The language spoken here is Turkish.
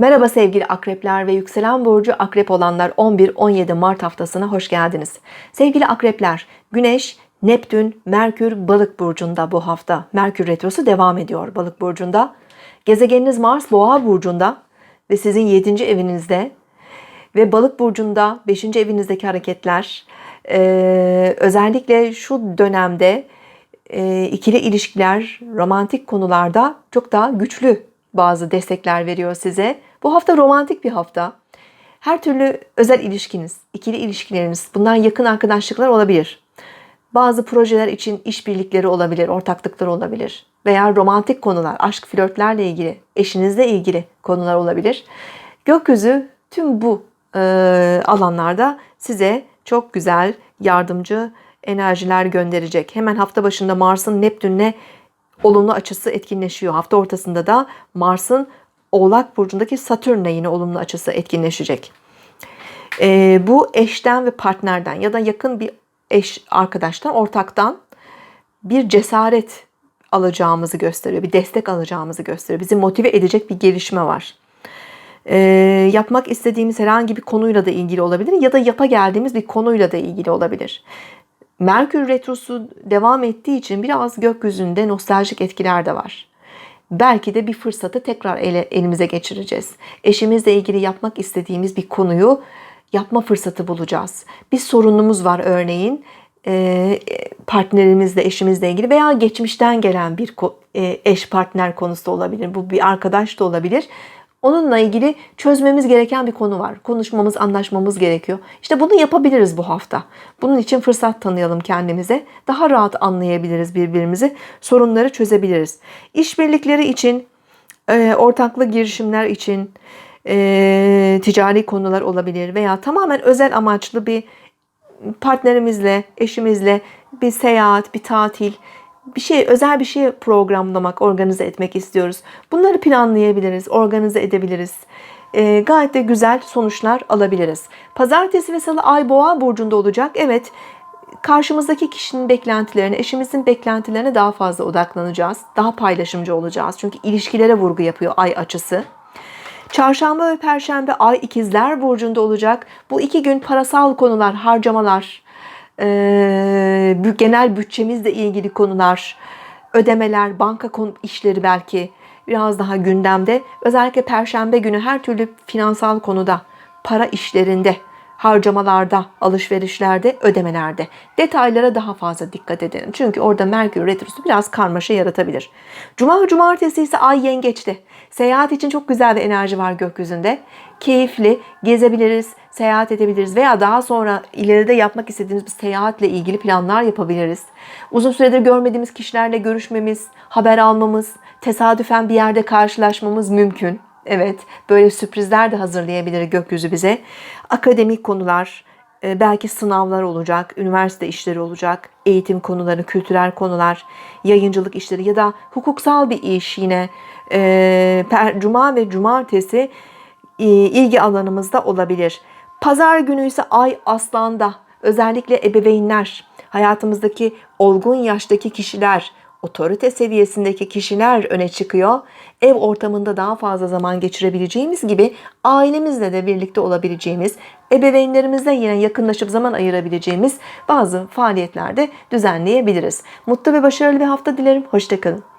Merhaba sevgili akrepler ve yükselen burcu akrep olanlar 11-17 Mart haftasına hoş geldiniz. Sevgili akrepler, Güneş, Neptün, Merkür balık burcunda bu hafta. Merkür retrosu devam ediyor balık burcunda. Gezegeniniz Mars boğa burcunda ve sizin 7. evinizde ve balık burcunda 5. evinizdeki hareketler ee, özellikle şu dönemde e, ikili ilişkiler, romantik konularda çok daha güçlü bazı destekler veriyor size. Bu hafta romantik bir hafta. Her türlü özel ilişkiniz, ikili ilişkileriniz, bunlar yakın arkadaşlıklar olabilir. Bazı projeler için işbirlikleri olabilir, ortaklıklar olabilir. Veya romantik konular, aşk, flörtlerle ilgili, eşinizle ilgili konular olabilir. Gökyüzü tüm bu e, alanlarda size çok güzel yardımcı enerjiler gönderecek. Hemen hafta başında Mars'ın Neptün'le olumlu açısı etkinleşiyor. Hafta ortasında da Mars'ın Oğlak Burcu'ndaki Satürn'le yine olumlu açısı etkinleşecek. Ee, bu eşten ve partnerden ya da yakın bir eş arkadaştan, ortaktan bir cesaret alacağımızı gösteriyor. Bir destek alacağımızı gösteriyor. Bizi motive edecek bir gelişme var. Ee, yapmak istediğimiz herhangi bir konuyla da ilgili olabilir ya da yapa geldiğimiz bir konuyla da ilgili olabilir. Merkür Retrosu devam ettiği için biraz gökyüzünde nostaljik etkiler de var. Belki de bir fırsatı tekrar ele, elimize geçireceğiz. Eşimizle ilgili yapmak istediğimiz bir konuyu yapma fırsatı bulacağız. Bir sorunumuz var örneğin e, partnerimizle, eşimizle ilgili veya geçmişten gelen bir e, eş partner konusu olabilir. Bu bir arkadaş da olabilir. Onunla ilgili çözmemiz gereken bir konu var. Konuşmamız, anlaşmamız gerekiyor. İşte bunu yapabiliriz bu hafta. Bunun için fırsat tanıyalım kendimize. Daha rahat anlayabiliriz birbirimizi. Sorunları çözebiliriz. İşbirlikleri için, e, ortaklı girişimler için, e, ticari konular olabilir veya tamamen özel amaçlı bir partnerimizle, eşimizle bir seyahat, bir tatil, bir şey özel bir şey programlamak, organize etmek istiyoruz. Bunları planlayabiliriz, organize edebiliriz. E, gayet de güzel sonuçlar alabiliriz. Pazartesi ve salı ay boğa burcunda olacak. Evet karşımızdaki kişinin beklentilerine, eşimizin beklentilerine daha fazla odaklanacağız. Daha paylaşımcı olacağız. Çünkü ilişkilere vurgu yapıyor ay açısı. Çarşamba ve Perşembe Ay ikizler burcunda olacak. Bu iki gün parasal konular, harcamalar, e, genel bütçemizle ilgili konular, ödemeler, banka işleri belki biraz daha gündemde. Özellikle Perşembe günü her türlü finansal konuda, para işlerinde, harcamalarda, alışverişlerde, ödemelerde. Detaylara daha fazla dikkat edin. Çünkü orada Merkür Retrosu biraz karmaşa yaratabilir. Cuma ve Cumartesi ise Ay yengeçte. Seyahat için çok güzel bir enerji var gökyüzünde. Keyifli, gezebiliriz, seyahat edebiliriz veya daha sonra ileride yapmak istediğimiz bir seyahatle ilgili planlar yapabiliriz. Uzun süredir görmediğimiz kişilerle görüşmemiz, haber almamız, tesadüfen bir yerde karşılaşmamız mümkün. Evet, böyle sürprizler de hazırlayabilir gökyüzü bize. Akademik konular, e, belki sınavlar olacak, üniversite işleri olacak, eğitim konuları, kültürel konular, yayıncılık işleri ya da hukuksal bir iş yine e, Cuma ve Cumartesi e, ilgi alanımızda olabilir. Pazar günü ise Ay Aslan'da özellikle ebeveynler, hayatımızdaki olgun yaştaki kişiler, otorite seviyesindeki kişiler öne çıkıyor. Ev ortamında daha fazla zaman geçirebileceğimiz gibi ailemizle de birlikte olabileceğimiz, ebeveynlerimizle yine yakınlaşıp zaman ayırabileceğimiz bazı faaliyetlerde düzenleyebiliriz. Mutlu ve başarılı bir hafta dilerim. Hoşçakalın.